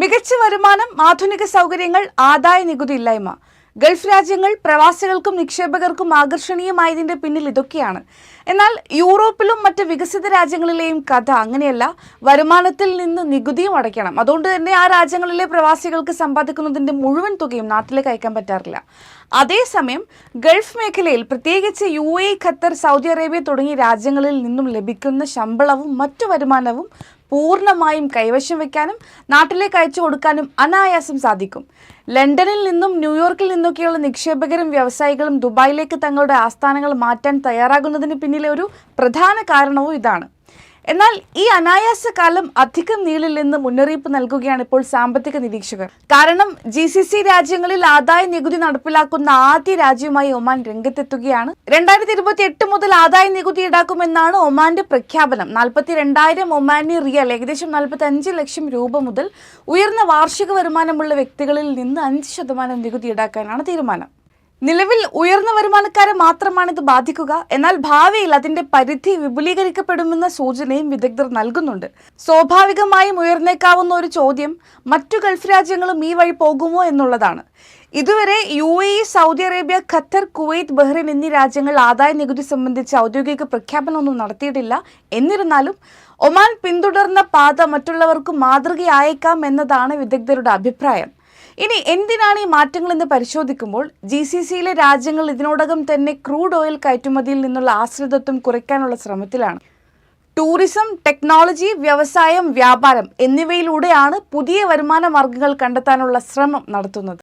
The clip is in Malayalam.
മികച്ച വരുമാനം ആധുനിക സൗകര്യങ്ങൾ ആദായ നികുതി ഇല്ലായ്മ. ഗൾഫ് രാജ്യങ്ങൾ പ്രവാസികൾക്കും നിക്ഷേപകർക്കും ആകർഷണീയമായതിന്റെ പിന്നിൽ ഇതൊക്കെയാണ്. എന്നാൽ യൂറോപ്പിലും മറ്റ് വികസിത രാജ്യങ്ങളിലെയും കഥ അങ്ങനെയല്ല. വരുമാനത്തിൽ നിന്ന് നികുതിയും അടയ്ക്കണം. അതുകൊണ്ട് തന്നെ ആ രാജ്യങ്ങളിലെ പ്രവാസികൾക്ക് സമ്പാദിക്കുന്നതിന്റെ മുഴുവൻ തുകയും നാട്ടിലേക്ക് അയക്കാൻ പറ്റാറില്ല. അതേസമയം ഗൾഫ് മേഖലയിൽ പ്രത്യേകിച്ച് U A Qatar Saudi Arabia തുടങ്ങിയ രാജ്യങ്ങളിൽ നിന്നും ലഭിക്കുന്ന ശമ്പളവും മറ്റു വരുമാനവും പൂർണമായും കൈവശം വയ്ക്കാനും നാട്ടിലേക്ക് അയച്ചു കൊടുക്കാനും അനായാസം സാധിക്കും. ലണ്ടനിൽ നിന്നും ന്യൂയോർക്കിൽ നിന്നൊക്കെയുള്ള നിക്ഷേപകരും വ്യവസായികളും ദുബായിലേക്ക് തങ്ങളുടെ ആസ്ഥാനങ്ങൾ മാറ്റാൻ തയ്യാറാകുന്നതിന് പിന്നിലെ ഒരു പ്രധാന കാരണവും ഇതാണ്. എന്നാൽ ഈ അനായാസ കാലം അധികം നീളില്ലെന്ന് മുന്നറിയിപ്പ് നൽകുകയാണ് ഇപ്പോൾ സാമ്പത്തിക നിരീക്ഷകർ. കാരണം ജി സി സി രാജ്യങ്ങളിൽ ആദായ നികുതി നടപ്പിലാക്കുന്ന ആദ്യ രാജ്യമായി ഒമാൻ രംഗത്തെത്തുകയാണ്. രണ്ടായിരത്തി ഇരുപത്തി എട്ട് മുതൽ ആദായ നികുതി ഈടാക്കുമെന്നാണ് ഒമാന്റെ പ്രഖ്യാപനം. നാൽപ്പത്തി രണ്ടായിരം ഒമാനി റിയൽ ഏകദേശം നാൽപ്പത്തി അഞ്ച് ലക്ഷം രൂപ മുതൽ ഉയർന്ന വാർഷിക വരുമാനമുള്ള വ്യക്തികളിൽ നിന്ന് അഞ്ച് ശതമാനം നികുതി ഈടാക്കാനാണ് തീരുമാനം. നിലവിൽ ഉയർന്ന വരുമാനക്കാരെ മാത്രമാണ് ഇത് ബാധിക്കുക. എന്നാൽ ഭാവിയിൽ അതിന്റെ പരിധി വിപുലീകരിക്കപ്പെടുമെന്ന സൂചനയും വിദഗ്ധർ നൽകുന്നുണ്ട്. സ്വാഭാവികമായും ഉയർന്നേക്കാവുന്ന ഒരു ചോദ്യം മറ്റു ഗൾഫ് രാജ്യങ്ങളും ഈ വഴി പോകുമോ എന്നുള്ളതാണ്. ഇതുവരെ U A E Saudi Arabia Qatar Kuwait Bahrain എന്നീ രാജ്യങ്ങൾ ആദായ നികുതി സംബന്ധിച്ച് ഔദ്യോഗിക പ്രഖ്യാപനമൊന്നും നടത്തിയിട്ടില്ല. എന്നിരുന്നാലും ഒമാൻ പിന്തുടർന്ന പാത മറ്റുള്ളവർക്ക് മാതൃകയായേക്കാം എന്നതാണ് വിദഗ്ധരുടെ അഭിപ്രായം. ഇനി എന്തിനാണ് ഈ മാറ്റങ്ങൾ എന്ന് പരിശോധിക്കുമ്പോൾ ജി സി സിയിലെ രാജ്യങ്ങൾ ഇതിനോടകം തന്നെ ക്രൂഡ് ഓയിൽ കയറ്റുമതിയിൽ നിന്നുള്ള ആശ്രിതത്വം കുറയ്ക്കാനുള്ള ശ്രമത്തിലാണ്. ടൂറിസം ടെക്നോളജി വ്യവസായം വ്യാപാരം എന്നിവയിലൂടെയാണ് പുതിയ വരുമാന മാർഗങ്ങൾ കണ്ടെത്താനുള്ള ശ്രമം നടത്തുന്നത്.